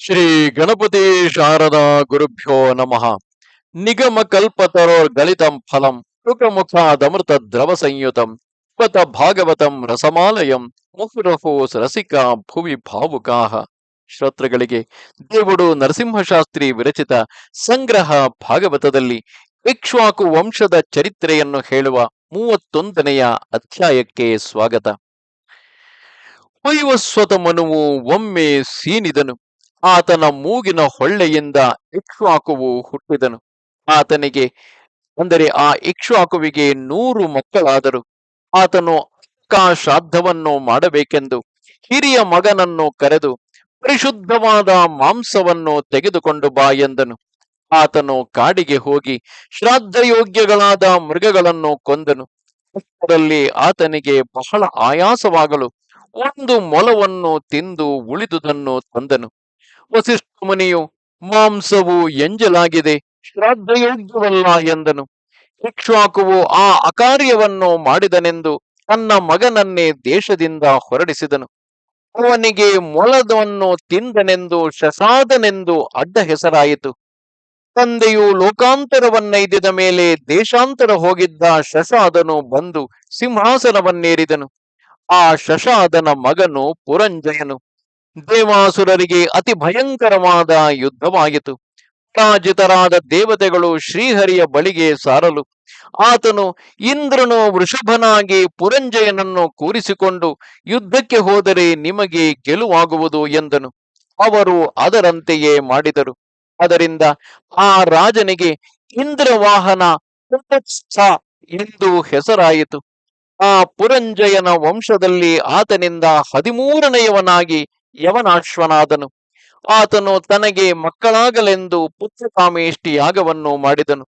ಶ್ರೀ ಗಣಪತಿ ಶಾರದಾ ಗುರುಭ್ಯೋ ನಮಃ. ನಿಗಮ ಗಲಿತಂ ಫಲಂ ಮುಖಾದಮೃತ ದ್ರವ ಸಂಯುತಂ ಪತ ಭಾಗವತಂ ರಸಮಾಲಯಂ ಮುಹುರಹೋಸ್ ರಸಿಕಾ ಭುವಿ ಭಾವುಕಾಹ. ಶ್ರೋತೃಗಳಿಗೆ, ದೇವುಡು ನರಸಿಂಹಶಾಸ್ತ್ರಿ ವಿರಚಿತ ಸಂಗ್ರಹ ಭಾಗವತದಲ್ಲಿ ಇಕ್ಷ್ವಾಕು ವಂಶದ ಚರಿತ್ರೆಯನ್ನು ಹೇಳುವ ಮೂವತ್ತೊಂದನೆಯ ಅಧ್ಯಾಯಕ್ಕೆ ಸ್ವಾಗತ. ವೈವಸ್ವತ ಮನುವು ಒಮ್ಮೆ ಸೀನಿದನು. ಆತನ ಮೂಗಿನ ಹೊಳ್ಳೆಯಿಂದ ಇಕ್ಷ್ವಾಕುವು ಹುಟ್ಟಿದನು. ಆತನಿಗೆ ಅಂದರೆ ಆ ಇಕ್ಷ್ವಾಕುವಿಗೆ ನೂರು ಮಕ್ಕಳಾದರು. ಆತನು ಅಕ್ಕಾ ಶ್ರಾದ್ದವನ್ನು ಮಾಡಬೇಕೆಂದು ಹಿರಿಯ ಮಗನನ್ನು ಕರೆದು ಪರಿಶುದ್ಧವಾದ ಮಾಂಸವನ್ನು ತೆಗೆದುಕೊಂಡು ಬಾ ಎಂದನು. ಆತನು ಕಾಡಿಗೆ ಹೋಗಿ ಶ್ರಾದ್ದಯೋಗ್ಯಗಳಾದ ಮೃಗಗಳನ್ನು ಕೊಂದನು. ಅಷ್ಟರಲ್ಲಿ ಆತನಿಗೆ ಬಹಳ ಆಯಾಸವಾಗಲು ಒಂದು ಮೊಲವನ್ನು ತಿಂದು ಉಳಿದುದನ್ನು ತಂದನು. ವಸಿಷ್ಠ ಮುನಿಯು ಮಾಂಸವು ಎಂಜಲಾಗಿದೆ, ಶ್ರಾದ್ದಯೋಗ್ಯವಲ್ಲ ಎಂದನು. ಇಕ್ಷ್ವಾಕುವು ಆ ಅಕಾರ್ಯವನ್ನು ಮಾಡಿದನೆಂದು ತನ್ನ ಮಗನನ್ನೇ ದೇಶದಿಂದ ಹೊರಡಿಸಿದನು. ಅವನಿಗೆ ಮೊಲದವನ್ನು ತಿಂದನೆಂದು, ಶಸಾದನೆಂದು ಅಡ್ಡ ಹೆಸರಾಯಿತು. ತಂದೆಯು ಲೋಕಾಂತರವನ್ನೈದಿದ ಮೇಲೆ ದೇಶಾಂತರ ಹೋಗಿದ್ದ ಶಶಾದನು ಬಂದು ಸಿಂಹಾಸನವನ್ನೇರಿದನು. ಆ ಶಶಾದನ ಮಗನು ಪುರಂಜಯನು. ದೇವಾಸುರರಿಗೆ ಅತಿ ಭಯಂಕರವಾದ ಯುದ್ಧವಾಯಿತು ಪರಾಜಿತರಾದ ದೇವತೆಗಳು ಶ್ರೀಹರಿಯ ಬಳಿಗೆ ಸಾರಲು. ಆತನು ಇಂದ್ರನು ವೃಷಭನಾಗಿ ಪುರಂಜಯನನ್ನು ಕೂರಿಸಿಕೊಂಡು ಯುದ್ಧಕ್ಕೆ ಹೋದರೆ ನಿಮಗೆ ಗೆಲುವಾಗುವುದು ಎಂದನು. ಅವರು ಅದರಂತೆಯೇ ಮಾಡಿದರು. ಅದರಿಂದ ಆ ರಾಜನಿಗೆ ಇಂದ್ರವಾಹನ ಎಂದು ಹೆಸರಾಯಿತು. ಆ ಪುರಂಜಯನ ವಂಶದಲ್ಲಿ ಆತನಿಂದ ಹದಿಮೂರನೆಯವನಾಗಿ ಯವನಾಶ್ವನಾದನು. ಆತನು ತನಗೆ ಮಕ್ಕಳಾಗಲೆಂದು ಪುತ್ರಕಾಮೇಷ್ಟಿ ಯಾಗವನ್ನು ಮಾಡಿದನು.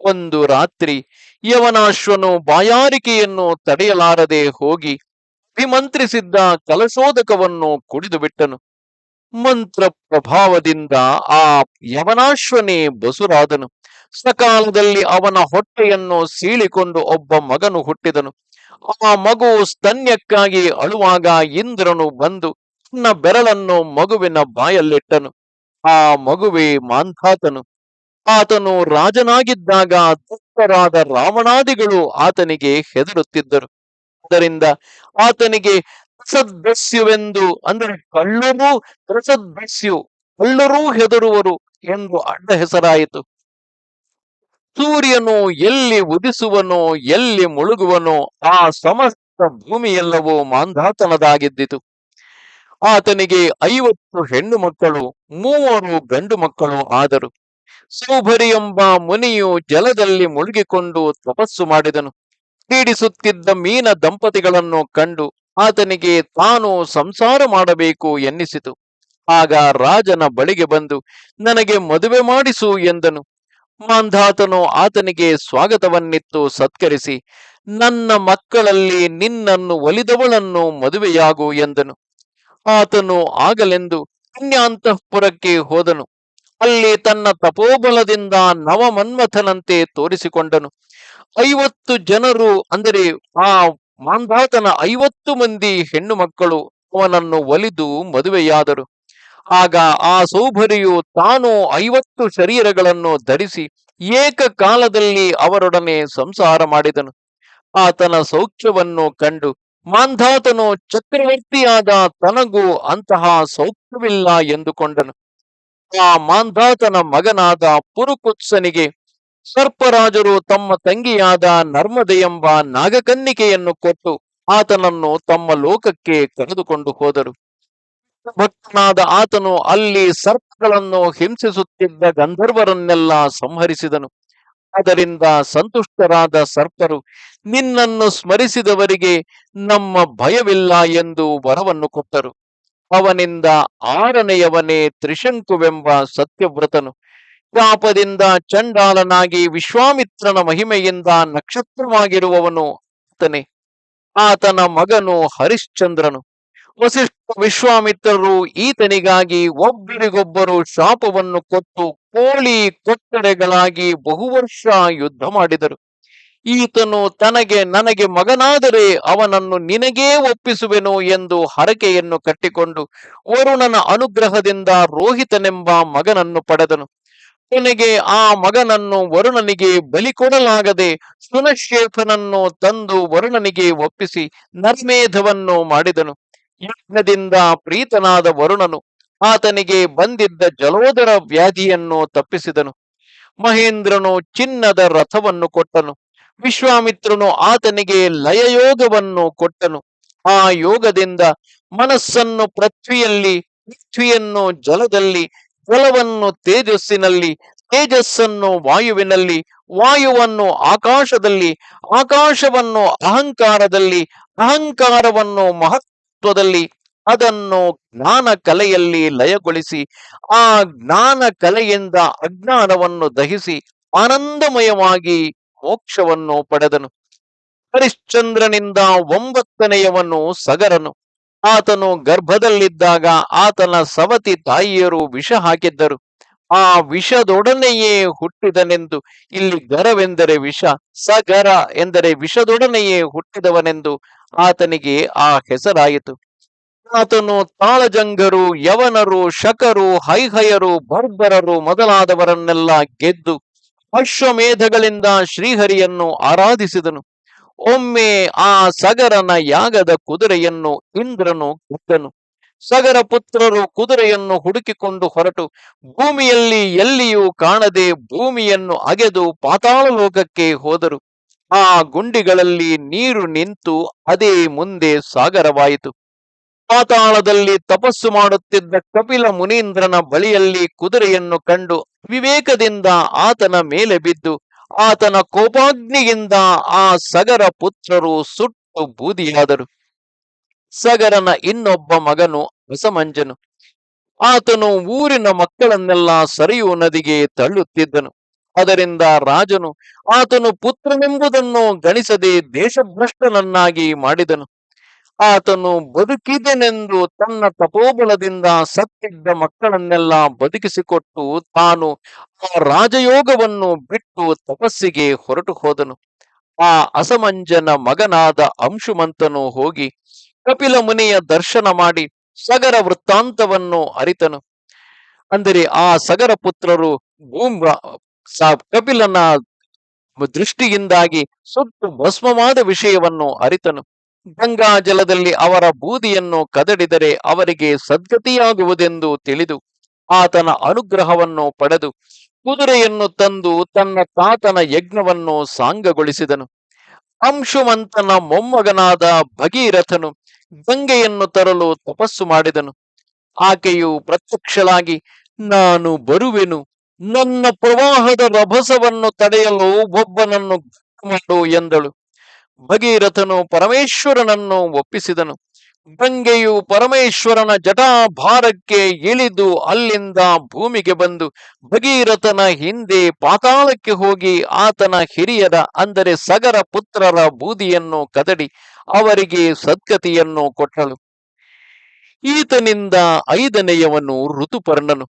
ಒಂದು ರಾತ್ರಿ ಯವನಾಶ್ವನು ಬಾಯಾರಿಕೆಯನ್ನು ತಡೆಯಲಾರದೆ ಹೋಗಿ ವಿಮಂತ್ರಿಸಿದ್ದ ಕಲಶೋದಕವನ್ನು ಕುಡಿದು ಬಿಟ್ಟನು ಮಂತ್ರ ಪ್ರಭಾವದಿಂದ ಆ ಯವನಾಶ್ವನೇ ಬಸುರಾದನು. ಸಕಾಲದಲ್ಲಿ ಅವನ ಹೊಟ್ಟೆಯನ್ನು ಸೀಳಿಕೊಂಡು ಒಬ್ಬ ಮಗನು ಹುಟ್ಟಿದನು. ಆ ಮಗು ಸ್ತನ್ಯಕ್ಕಾಗಿ ಅಳುವಾಗ ಇಂದ್ರನು ಬಂದು ತನ್ನ ಬೆರಳನ್ನು ಮಗುವಿನ ಬಾಯಲ್ಲಿಟ್ಟನು. ಆ ಮಗುವೆ ಮಾಂಧಾತನು. ಆತನು ರಾಜನಾಗಿದ್ದಾಗ ದುಷ್ಟರಾದ ರಾವಣಾದಿಗಳು ಆತನಿಗೆ ಹೆದರುತ್ತಿದ್ದರು. ಅದರಿಂದ ಆತನಿಗೆ ತ್ರಸದ್ದಸ್ಯುವೆಂದು ಅಂದರೆ ಕಳ್ಳರೂ ತ್ರಸದ್ದಸ್ಯು ಕಳ್ಳರೂ ಹೆದರುವರು ಎಂದು ಅಡ್ಡ ಹೆಸರಾಯಿತು. ಸೂರ್ಯನು ಎಲ್ಲಿ ಉದಿಸುವನೋ, ಎಲ್ಲಿ ಮುಳುಗುವನೋ ಆ ಸಮಸ್ತ ಭೂಮಿಯೆಲ್ಲವೂ ಮಾಂಧಾತನದಾಗಿದ್ದಿತು. ಆತನಿಗೆ ಐವತ್ತು ಹೆಣ್ಣು ಮಕ್ಕಳು, ಮೂವರು ಗಂಡು ಮಕ್ಕಳು ಆದರು. ಸೌಭರಿ ಎಂಬ ಮುನಿಯು ಜಲದಲ್ಲಿ ಮುಳುಗಿಕೊಂಡು ತಪಸ್ಸು ಮಾಡಿದನು. ಕ್ರೀಡಿಸುತ್ತಿದ್ದ ಮೀನ ದಂಪತಿಗಳನ್ನು ಕಂಡು ಆತನಿಗೆ ತಾನು ಸಂಸಾರ ಮಾಡಬೇಕು ಎನ್ನಿಸಿತು. ಆಗ ರಾಜನ ಬಳಿಗೆ ಬಂದು, ನನಗೆ ಮದುವೆ ಮಾಡಿಸು ಎಂದನು. ಮಾಂಧಾತನು ಆತನಿಗೆ ಸ್ವಾಗತವನ್ನಿತ್ತು, ಸತ್ಕರಿಸಿ, ನನ್ನ ಮಕ್ಕಳಲ್ಲಿ ನಿನ್ನನ್ನು ಒಲಿದವಳನ್ನು ಮದುವೆಯಾಗು ಎಂದನು. ಆತನು ಆಗಲೆಂದು ಕನ್ಯಾಂತಃಪುರಕ್ಕೆ ಹೋದನು. ಅಲ್ಲಿ ತನ್ನ ತಪೋಬಲದಿಂದ ನವಮನ್ಮಥನಂತೆ ತೋರಿಸಿಕೊಂಡನು. ಐವತ್ತು ಜನರು ಅಂದರೆ ಆ ಮಾಂಧಾತನ ಐವತ್ತು ಮಂದಿ ಹೆಣ್ಣು ಮಕ್ಕಳು ಅವನನ್ನು ಒಲಿದು ಮದುವೆಯಾದರು. ಆಗ ಆ ಸೌಭರಿಯು ತಾನು ಐವತ್ತು ಶರೀರಗಳನ್ನು ಧರಿಸಿ ಏಕಕಾಲದಲ್ಲಿ ಅವರೊಡನೆ ಸಂಸಾರ ಮಾಡಿದನು. ಆತನ ಸೌಖ್ಯವನ್ನು ಕಂಡು ಮಾಂಧಾತನು ಚಕ್ರವರ್ತಿಯಾದ ತನಗೂ ಅಂತಹ ಸೌಖ್ಯವಿಲ್ಲ ಎಂದುಕೊಂಡನು. ಆ ಮಾಂಧಾತನ ಮಗನಾದ ಪುರುಕುತ್ಸನಿಗೆ, ಸರ್ಪರಾಜರು ತಮ್ಮ ತಂಗಿಯಾದ ನರ್ಮದೆ ಎಂಬ ನಾಗಕನ್ನಿಕೆಯನ್ನು ಕೊಟ್ಟು ಆತನನ್ನು ತಮ್ಮ ಲೋಕಕ್ಕೆ ಕರೆದುಕೊಂಡು ಹೋದರು. ಭಕ್ತನಾದ ಆತನು ಅಲ್ಲಿ ಸರ್ಪಗಳನ್ನು ಹಿಂಸಿಸುತ್ತಿದ್ದ ಗಂಧರ್ವರನ್ನೆಲ್ಲ ಸಂಹರಿಸಿದನು. ಅದರಿಂದ ಸಂತುಷ್ಟರಾದ ಸರ್ಪರು ನಿನ್ನನ್ನು ಸ್ಮರಿಸಿದವರಿಗೆ ನಮ್ಮ ಭಯವಿಲ್ಲ ಎಂದು ವರವನ್ನು ಕೊಟ್ಟರು. ಅವನಿಂದ ಆರನೆಯವನೇ ತ್ರಿಶಂಕುವೆಂಬ ಸತ್ಯವ್ರತನು. ಶಾಪದಿಂದ ಚಂಡಾಲನಾಗಿ ವಿಶ್ವಾಮಿತ್ರನ ಮಹಿಮೆಯಿಂದ ನಕ್ಷತ್ರವಾಗಿರುವವನು ಆತನೇ. ಆತನ ಮಗನು ಹರಿಶ್ಚಂದ್ರನು. ವಸಿಷ್ಠ ವಿಶ್ವಾಮಿತ್ರರು ಈತನಿಗಾಗಿ ಒಬ್ಬರಿಗೊಬ್ಬರು ಶಾಪವನ್ನು ಕೊಟ್ಟು ಕೋಳಿ ಕೊಟ್ಟಡೆಗಳಾಗಿ ಬಹುವರ್ಷ ಯುದ್ಧ ಮಾಡಿದರು. ಈತನು ತನಗೆ, ನನಗೆ ಮಗನಾದರೆ ಅವನನ್ನು ನಿನಗೇ ಒಪ್ಪಿಸುವೆನು ಎಂದು ಹರಕೆಯನ್ನು ಕಟ್ಟಿಕೊಂಡು ವರುಣನ ಅನುಗ್ರಹದಿಂದ ರೋಹಿತನೆಂಬ ಮಗನನ್ನು ಪಡೆದನು. ಕೊನೆಗೆ ಆ ಮಗನನ್ನು ವರುಣನಿಗೆ ಬಲಿ ಕೊಡಲಾಗದೆ ಸುನಶೇಫನನ್ನು ತಂದು ವರುಣನಿಗೆ ಒಪ್ಪಿಸಿ ನರ್ಮೇಧವನ್ನು ಮಾಡಿದನು. ಯಜ್ಞದಿಂದ ಪ್ರೀತನಾದ ವರುಣನು ಆತನಿಗೆ ಬಂದಿದ್ದ ಜಲೋದರ ವ್ಯಾಧಿಯನ್ನು ತಪ್ಪಿಸಿದನು. ಮಹೇಂದ್ರನು ಚಿನ್ನದ ರಥವನ್ನು ಕೊಟ್ಟನು. ವಿಶ್ವಾಮಿತ್ರನು ಆತನಿಗೆ ಲಯಯೋಗವನ್ನು ಕೊಟ್ಟನು. ಆ ಯೋಗದಿಂದ ಮನಸ್ಸನ್ನು ಪೃಥ್ವಿಯಲ್ಲಿ, ಪೃಥ್ವಿಯನ್ನು ಜಲದಲ್ಲಿ, ಜಲವನ್ನು ತೇಜಸ್ಸಿನಲ್ಲಿ, ತೇಜಸ್ಸನ್ನು ವಾಯುವಿನಲ್ಲಿ, ವಾಯುವನ್ನು ಆಕಾಶದಲ್ಲಿ, ಆಕಾಶವನ್ನು ಅಹಂಕಾರದಲ್ಲಿ, ಅಹಂಕಾರವನ್ನು ಮಹತ್ವದಲ್ಲಿ ಅದನ್ನು ಜ್ಞಾನ ಕಲೆಯಲ್ಲಿ ಲಯಗೊಳಿಸಿ, ಆ ಜ್ಞಾನ ಕಲೆಯಿಂದ ಅಜ್ಞಾನವನ್ನು ದಹಿಸಿ, ಆನಂದಮಯವಾಗಿ ಮೋಕ್ಷವನ್ನು ಪಡೆದನು. ಹರಿಶ್ಚಂದ್ರನಿಂದ ಒಂಬತ್ತನೆಯವನು ಸಗರನು. ಆತನು ಗರ್ಭದಲ್ಲಿದ್ದಾಗ ಆತನ ಸವತಿ ತಾಯಿಯರು ವಿಷ ಹಾಕಿದ್ದರು. ಆ ವಿಷದೊಡನೆಯೇ ಹುಟ್ಟಿದನೆಂದು, ಇಲ್ಲಿ ಗರವೆಂದರೆ ವಿಷ, ಸಗರ ಎಂದರೆ ವಿಷದೊಡನೆಯೇ ಹುಟ್ಟಿದವನೆಂದು ಆತನಿಗೆ ಆ ಹೆಸರಾಯಿತು. ಆತನು ತಾಳಜಂಗರು, ಯವನರು, ಶಕರು, ಹೈಹಯರು, ಬರ್ಬರರು ಮೊದಲಾದವರನ್ನೆಲ್ಲ ಗೆದ್ದು ಅಶ್ವಮೇಧಗಳಿಂದ ಶ್ರೀಹರಿಯನ್ನು ಆರಾಧಿಸಿದನು. ಒಮ್ಮೆ ಆ ಸಗರನ ಯಾಗದ ಕುದುರೆಯನ್ನು ಇಂದ್ರನು ಗೆದ್ದನು ಸಗರ ಪುತ್ರರು ಕುದುರೆಯನ್ನು ಹುಡುಕಿಕೊಂಡು ಹೊರಟು. ಭೂಮಿಯಲ್ಲಿ ಎಲ್ಲಿಯೂ ಕಾಣದೆ ಭೂಮಿಯನ್ನು ಅಗೆದು ಪಾತಾಳ ಲೋಕಕ್ಕೆ ಹೋದರು. ಆ ಗುಂಡಿಗಳಲ್ಲಿ ನೀರು ನಿಂತು ಅದೇ ಮುಂದೆ ಸಾಗರವಾಯಿತು. ಪಾತಾಳದಲ್ಲಿ ತಪಸ್ಸು ಮಾಡುತ್ತಿದ್ದ ಕಪಿಲ ಮುನೀಂದ್ರನ ಬಳಿಯಲ್ಲಿ ಕುದುರೆಯನ್ನು ಕಂಡು ವಿವೇಕದಿಂದ ಆತನ ಮೇಲೆ ಬಿದ್ದು, ಆತನ ಕೋಪಾಗ್ನಿಯಿಂದ ಆ ಸಗರ ಪುತ್ರರು ಸುಟ್ಟು ಬೂದಿಯಾದರು. ಸಗರನ ಇನ್ನೊಬ್ಬ ಮಗನು ಹೊಸಮಂಜನು ಆತನು ಊರಿನ ಮಕ್ಕಳನ್ನೆಲ್ಲ ಸರಿಯು ನದಿಗೆ ತಳ್ಳುತ್ತಿದ್ದನು. ಅದರಿಂದ ರಾಜನು, ಆತನು ಪುತ್ರನೆಂಬುದನ್ನು ಗಣಿಸದೆ ದೇಶಭ್ರಷ್ಟನನ್ನಾಗಿ ಮಾಡಿದನು. ಆತನು ಬದುಕಿದೆನೆಂದು ತನ್ನ ತಪೋಬಲದಿಂದ ಸತ್ತಿದ್ದ ಮಕ್ಕಳನ್ನೆಲ್ಲ ಬದುಕಿಸಿಕೊಟ್ಟು ತಾನು ಆ ರಾಜಯೋಗವನ್ನು ಬಿಟ್ಟು ತಪಸ್ಸಿಗೆ ಹೊರಟು ಹೋದನು. ಆ ಅಸಮಂಜನ ಮಗನಾದ ಅಂಶುಮಂತನು ಹೋಗಿ ಕಪಿಲ ಮುನಿಯ ದರ್ಶನ ಮಾಡಿ ಸಗರ ವೃತ್ತಾಂತವನ್ನು ಅರಿತನು. ಅಂದರೆ ಆ ಸಗರ ಪುತ್ರರು ಭೂಮ್ ಕಪಿಲನ ದೃಷ್ಟಿಯಿಂದಾಗಿ ಸುತ್ತು ಭಸ್ಮವಾದ ವಿಷಯವನ್ನು ಅರಿತನು. ಗಂಗಾ ಜಲದಲ್ಲಿ ಅವರ ಬೂದಿಯನ್ನು ಕದಡಿದರೆ ಅವರಿಗೆ ಸದ್ಗತಿಯಾಗುವುದೆಂದು ತಿಳಿದು ಆತನ ಅನುಗ್ರಹವನ್ನು ಪಡೆದು ಕುದುರೆಯನ್ನು ತಂದು ತನ್ನ ತಾತನ ಯಜ್ಞವನ್ನು ಸಾಂಗಗೊಳಿಸಿದನು. ಅಂಶುಮಂತನ ಮೊಮ್ಮಗನಾದ ಭಗೀರಥನು ಗಂಗೆಯನ್ನು ತರಲು ತಪಸ್ಸು ಮಾಡಿದನು. ಆಕೆಯು ಪ್ರತ್ಯಕ್ಷಳಾಗಿ, ನಾನು ಬರುವೆನು, ನನ್ನ ಪ್ರವಾಹದ ರಭಸವನ್ನು ತಡೆಯಲು ಒಬ್ಬನನ್ನು ಮಾಡು ಎಂದಳು. ಭಗೀರಥನು ಪರಮೇಶ್ವರನನ್ನು ಒಪ್ಪಿಸಿದನು. ಗಂಗೆಯು ಪರಮೇಶ್ವರನ ಜಟಾಭಾರಕ್ಕೆ ಇಳಿದು ಅಲ್ಲಿಂದ ಭೂಮಿಗೆ ಬಂದು ಭಗೀರಥನ ಹಿಂದೆ ಪಾತಾಳಕ್ಕೆ ಹೋಗಿ ಆತನ ಹಿರಿಯರ ಅಂದರೆ ಸಗರ ಪುತ್ರರ ಬೂದಿಯನ್ನು ಕದಡಿ ಅವರಿಗೆ ಸದ್ಗತಿಯನ್ನು ಕೊಟ್ಟಳು. ಈತನಿಂದ ಐದನೆಯವನು ಋತುಪರ್ಣನು.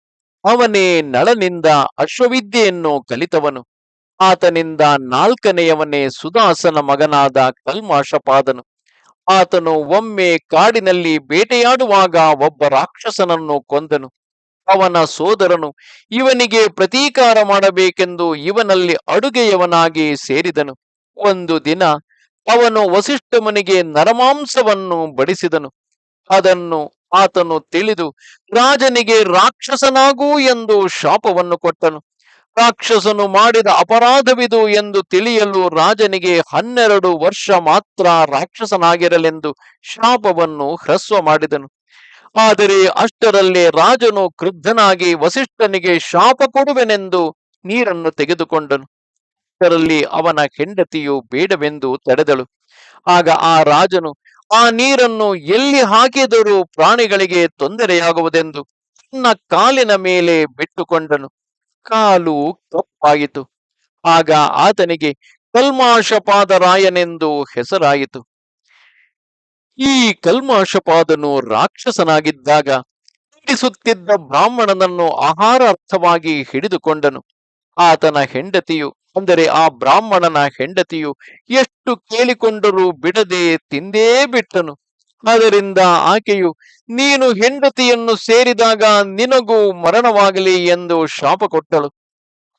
ಅವನೇ ನಳನಿಂದ ಅಶ್ವವಿದ್ಯೆಯನ್ನು ಕಲಿತವನು. ಆತನಿಂದ ನಾಲ್ಕನೆಯವನೇ ಸುದಾಸನ ಮಗನಾದ ಕಲ್ಮಾಷಪಾದನು ಆತನು ಒಮ್ಮೆ ಕಾಡಿನಲ್ಲಿ ಬೇಟೆಯಾಡುವಾಗ ಒಬ್ಬ ರಾಕ್ಷಸನನ್ನು ಕೊಂದನು. ಅವನ ಸೋದರನು, ಇವನಿಗೆ ಪ್ರತೀಕಾರ ಮಾಡಬೇಕೆಂದು ಇವನಲ್ಲಿ ಅಡುಗೆಯವನಾಗಿ ಸೇರಿದನು. ಒಂದು ದಿನ ಅವನು ವಸಿಷ್ಠ ಮನೆಗೆ ನರಮಾಂಸವನ್ನು ಬಡಿಸಿದನು. ಅದನ್ನು ಆತನು ತಿಳಿದು, ರಾಜನಿಗೆ ರಾಕ್ಷಸನಾಗೂ ಎಂದು ಶಾಪವನ್ನು ಕೊಟ್ಟನು. ರಾಕ್ಷಸನು ಮಾಡಿದ ಅಪರಾಧವಿದು ಎಂದು ತಿಳಿಯಲು ರಾಜನಿಗೆ ಹನ್ನೆರಡು ವರ್ಷ ಮಾತ್ರ ರಾಕ್ಷಸನಾಗಿರಲೆಂದು ಶಾಪವನ್ನು ಹ್ರಸ್ವ ಮಾಡಿದನು. ಆದರೆ ಅಷ್ಟರಲ್ಲಿ ರಾಜನು ಕ್ರುದ್ಧನಾಗಿ ವಸಿಷ್ಠನಿಗೆ ಶಾಪ ಕೊಡುವೆನೆಂದು ನೀರನ್ನು ತೆಗೆದುಕೊಂಡನು. ಅಷ್ಟರಲ್ಲಿ ಅವನ ಹೆಂಡತಿಯು ಬೇಡವೆಂದು ತಡೆದಳು. ಆಗ ಆ ರಾಜನು, ಆ ನೀರನ್ನು ಎಲ್ಲಿ ಹಾಕಿದರೂ ಪ್ರಾಣಿಗಳಿಗೆ ತೊಂದರೆಯಾಗುವುದೆಂದು ತನ್ನ ಕಾಲಿನ ಮೇಲೆ ಬಿಟ್ಟುಕೊಂಡನು. ಕಾಲು ಕಪ್ಪಾಯಿತು ಆಗ ಆತನಿಗೆ ಕಲ್ಮಾಶಪಾದರಾಯನೆಂದು ಹೆಸರಾಯಿತು. ಈ ಕಲ್ಮಾಶಪಾದನು ರಾಕ್ಷಸನಾಗಿದ್ದಾಗ ಪೀಡಿಸುತ್ತಿದ್ದ ಬ್ರಾಹ್ಮಣನನ್ನು ಆಹಾರಾರ್ಥವಾಗಿ ಹಿಡಿದುಕೊಂಡನು. ಆತನ ಹೆಂಡತಿಯು, ಅಂದರೆ ಆ ಬ್ರಾಹ್ಮಣನ ಹೆಂಡತಿಯು ಎಷ್ಟು ಕೇಳಿಕೊಂಡರೂ ಬಿಡದೆ ತಿಂದೇ ಬಿಟ್ಟನು. ಅದರಿಂದ ಆಕೆಯು, ನೀನು ಹೆಂಡತಿಯನ್ನು ಸೇರಿದಾಗ ನಿನಗೂ ಮರಣವಾಗಲಿ ಎಂದು ಶಾಪ ಕೊಟ್ಟಳು.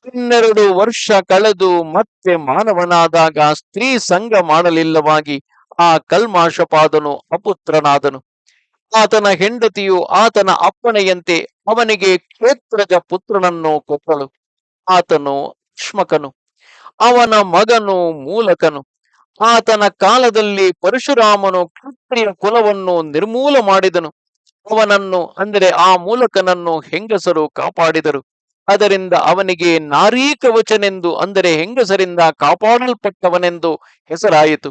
ಹನ್ನೆರಡು ವರ್ಷ ಕಳೆದು ಮತ್ತೆ ಮಾನವನಾದಾಗ ಸ್ತ್ರೀ ಸಂಘ ಮಾಡಲಿಲ್ಲವಾಗಿ ಆ ಕಲ್ಮಾಶಪಾದನು ಅಪುತ್ರನಾದನು. ಆತನ ಹೆಂಡತಿಯು ಆತನ ಅಪ್ಪಣೆಯಂತೆ ಅವನಿಗೆ ಕ್ಷೇತ್ರಜ ಪುತ್ರನನ್ನು ಕೊಟ್ಟಳು. ಆತನು ಅಶ್ಮಕನು ಅವನ ಮಗನು ಮೂಲಕನು. ಆತನ ಕಾಲದಲ್ಲಿ ಪರಶುರಾಮನು ಕ್ಷತ್ರಿಯ ಕುಲವನ್ನು ನಿರ್ಮೂಲ ಮಾಡಿದನು. ಅವನನ್ನು, ಅಂದರೆ ಆ ಮೂಲಕನನ್ನು ಹೆಂಗಸರು ಕಾಪಾಡಿದರು. ಅದರಿಂದ ಅವನಿಗೆ ನಾರೀ ಕವಚನೆಂದು, ಅಂದರೆ ಹೆಂಗಸರಿಂದ ಕಾಪಾಡಲ್ಪಟ್ಟವನೆಂದು ಹೆಸರಾಯಿತು.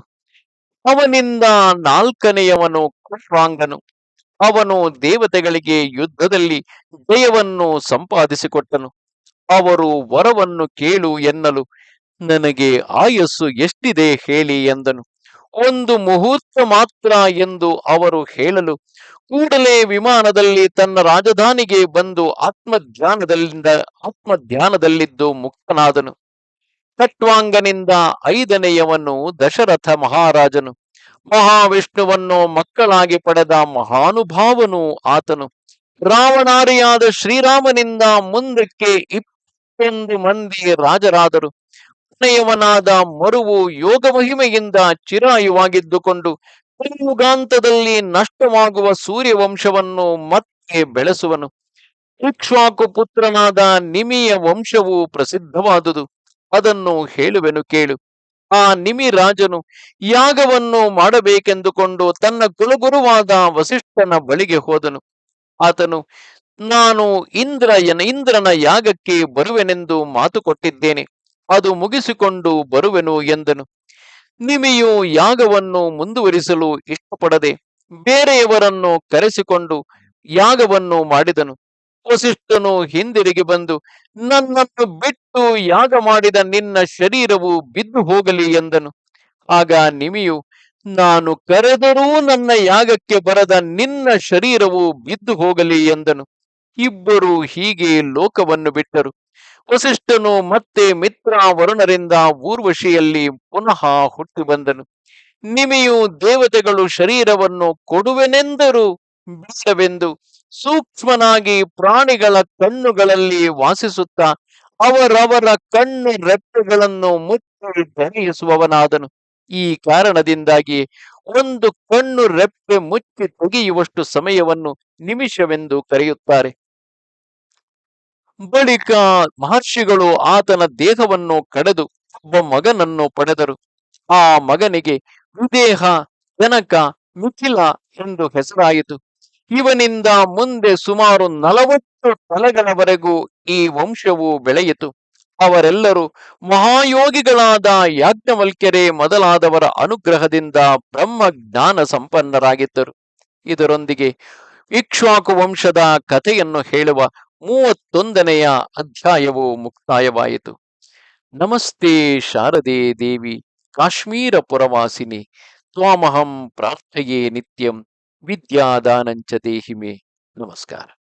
ಅವನಿಂದ ನಾಲ್ಕನೆಯವನು ಕೃಷ್ಣಾಂಗನು ಅವನು ದೇವತೆಗಳಿಗೆ ಯುದ್ಧದಲ್ಲಿ ಜಯವನ್ನು ಸಂಪಾದಿಸಿಕೊಟ್ಟನು. ಅವರು ವರವನ್ನು ಕೇಳು ಎನ್ನಲು ನನಗೆ ಆಯಸ್ಸು ಎಷ್ಟಿದೆ ಹೇಳಿ ಎಂದನು. ಒಂದು ಮುಹೂರ್ತ ಮಾತ್ರ ಎಂದು ಅವರು ಹೇಳಲು ಕೂಡಲೇ ವಿಮಾನದಲ್ಲಿ ತನ್ನ ರಾಜಧಾನಿಗೆ ಬಂದು ಆತ್ಮಧ್ಯಾನದಲ್ಲಿಂದ ಆತ್ಮಧ್ಯಾನದಲ್ಲಿದ್ದು ಮುಕ್ತನಾದನು. ಕಟ್ವಾಂಗನಿಂದ ಐದನೆಯವನು ದಶರಥ ಮಹಾರಾಜನು. ಮಹಾವಿಷ್ಣುವನ್ನು ಮಕ್ಕಳಾಗಿ ಪಡೆದ ಮಹಾನುಭಾವನು ಆತನು. ರಾವಣಾರಿಯಾದ ಶ್ರೀರಾಮನಿಂದ ಮುಂದಕ್ಕೆ ಇಪ್ಪತ್ತೊಂದು ಮಂದಿ ರಾಜರಾದರು. ಕೊನೆಯವನಾದ ಮರುವು ಯೋಗ ಮಹಿಮೆಯಿಂದ ಚಿರಾಯುವಾಗಿದ್ದುಕೊಂಡು ಯುಗಾಂತದಲ್ಲಿ ನಷ್ಟವಾಗುವ ಸೂರ್ಯವಂಶವನ್ನು ಮತ್ತೆ ಬೆಳೆಸುವನು. ಇಕ್ಷ್ವಾಕು ಪುತ್ರನಾದ ನಿಮಿಯ ವಂಶವು ಪ್ರಸಿದ್ಧವಾದುದು. ಅದನ್ನು ಹೇಳುವೆನು ಕೇಳು. ಆ ನಿಮಿ ರಾಜನು ಯಾಗವನ್ನು ಮಾಡಬೇಕೆಂದುಕೊಂಡು ತನ್ನ ಕುಲಗುರುವಾದ ವಸಿಷ್ಠನ ಬಳಿಗೆ ಹೋದನು. ಆತನು, ನಾನು ಇಂದ್ರ ಇಂದ್ರನ ಯಾಗಕ್ಕೆ ಬರುವೆನೆಂದು ಮಾತು ಕೊಟ್ಟಿದ್ದೇನೆ ಅದು ಮುಗಿಸಿಕೊಂಡು ಬರುವೆನು ಎಂದನು. ನಿಮಿಯು ಯಾಗವನ್ನು ಮುಂದುವರಿಸಲು ಇಷ್ಟಪಡದೆ ಬೇರೆಯವರನ್ನು ಕರೆಸಿಕೊಂಡು ಯಾಗವನ್ನು ಮಾಡಿದನು. ವಸಿಷ್ಠನು ಹಿಂದಿರುಗಿ ಬಂದು, ನನ್ನನ್ನು ಬಿಟ್ಟು ಯಾಗ ಮಾಡಿದ ನಿನ್ನ ಶರೀರವು ಬಿದ್ದು ಹೋಗಲಿ ಎಂದನು. ಆಗ ನಿಮಿಯು, ನಾನು ಕರೆದರೂ ನನ್ನ ಯಾಗಕ್ಕೆ ಬರದ ನಿನ್ನ ಶರೀರವು ಬಿದ್ದು ಹೋಗಲಿ ಎಂದನು. ಇಬ್ಬರು ಹೀಗೆ ಲೋಕವನ್ನು ಬಿಟ್ಟರು. ವಸಿಷ್ಠನು ಮತ್ತೆ ಮಿತ್ರ ವರುಣರಿಂದ ಊರ್ವಶಿಯಲ್ಲಿ ಪುನಃ ಹುಟ್ಟಿ ಬಂದನು. ನಿಮಿಯು ದೇವತೆಗಳು ಶರೀರವನ್ನು ಕೊಡುವೆನೆಂದರು ಬಿಸವೆಂದು ಸೂಕ್ಷ್ಮನಾಗಿ ಪ್ರಾಣಿಗಳ ಕಣ್ಣುಗಳಲ್ಲಿ ವಾಸಿಸುತ್ತಾ ಅವರವರ ಕಣ್ಣು ರೆಪ್ಪೆಗಳನ್ನು ಮುಚ್ಚಿ ಧರಿಸುವವನಾದನು ಈ ಕಾರಣದಿಂದಾಗಿ ಒಂದು ಕಣ್ಣು ರೆಪ್ಪೆ ಮುಚ್ಚಿ ತೆಗೆಯುವಷ್ಟು ಸಮಯವನ್ನು ನಿಮಿಷವೆಂದು ಕರೆಯುತ್ತಾರೆ. ಬಳಿಕ ಮಹರ್ಷಿಗಳು ಆತನ ದೇಹವನ್ನು ಕಡೆದು ಒಬ್ಬ ಮಗನನ್ನು ಪಡೆದರು. ಆ ಮಗನಿಗೆ ವಿದೇಹ, ಜನಕ, ಮಿಥಿಲ ಎಂದು ಹೆಸರಾಯಿತು. ಇವನಿಂದ ಮುಂದೆ ಸುಮಾರು ನಲವತ್ತು ತಲೆಗಳವರೆಗೂ ಈ ವಂಶವು ಬೆಳೆಯಿತು. ಅವರೆಲ್ಲರೂ ಮಹಾಯೋಗಿಗಳಾದ ಯಾಜ್ಞವಲ್ಕ್ಯರೇ ಮೊದಲಾದವರ ಅನುಗ್ರಹದಿಂದ ಬ್ರಹ್ಮ ಜ್ಞಾನ ಸಂಪನ್ನರಾಗಿದ್ದರು. ಇದರೊಂದಿಗೆ ಇಕ್ಷ್ವಾಕು ವಂಶದ ಕಥೆಯನ್ನು ಹೇಳುವ ಮೂವತ್ತೊಂದನೆಯ ಅಧ್ಯಾಯವು ಮುಕ್ತಾಯವಾಯಿತು. ನಮಸ್ತೆ ಶಾರದೆ ದೇವಿ ಕಾಶ್ಮೀರ ಪುರವಾಸಿನಿ ತ್ವಾಮಹಂ ಪ್ರಾರ್ಥಯೇ ನಿತ್ಯಂ ವಿದ್ಯಾದಾನಂಚ ದೇಹಿಮೆ. ನಮಸ್ಕಾರ.